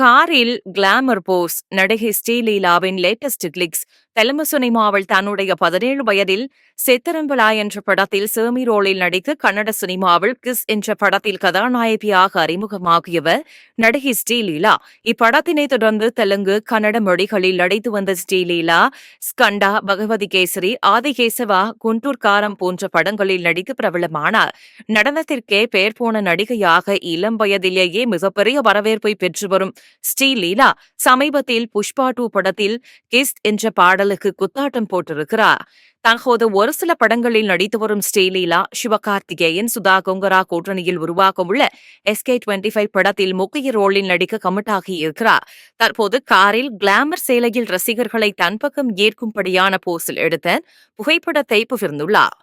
காரில் கிளாமர் போஸ் நடிகை ஸ்ரீலீலாவின் latest clicks Telugu சினிமாவில் தன்னுடைய பதினேழு வயதில் செத்தரம்பலா என்ற படத்தில் சேமி ரோலில் நடித்து கன்னட சினிமாவில் கிஸ் என்ற படத்தில் கதாநாயகியாக அறிமுகமாகியவர் நடிகை ஸ்ரீலீலா. இப்படத்தினை தொடர்ந்து தெலுங்கு கன்னட மொழிகளில் நடித்து வந்த ஸ்ரீலீலா ஸ்கண்டா பகவதி கேசரி ஆதிகேசவா குண்டூர் காரம் போன்ற படங்களில் நடித்து பிரபலமானார். நடனத்திற்கே பெயர் போன நடிகையாக இளம் வயதிலேயே மிகப்பெரிய வரவேற்பை பெற்று வரும் ஸ்ரீலீலா சமீபத்தில் புஷ்பா டூ படத்தில் கிஸ்ட் என்ற பாடலுக்கு குத்தாட்டம் போட்டிருக்கிறார். தற்போது ஒரு சில படங்களில் நடித்து வரும் ஸ்ரீலீலா சிவகார்த்திகேயன் சுதா கொங்கரா கூட்டணியில் உருவாக உள்ள எஸ்கே டுவெண்ட்டி ஃபைவ் படத்தில் முக்கிய ரோலில் நடிக்க கமிட்டாகி இருக்கிறார். தற்போது காரில் கிளாமர் சேலையில் ரசிகர்களை தன் பக்கம் ஈர்க்கும்படியான போஸில் எடுத்த புகைப்படத்தை பகிர்ந்துள்ளார்.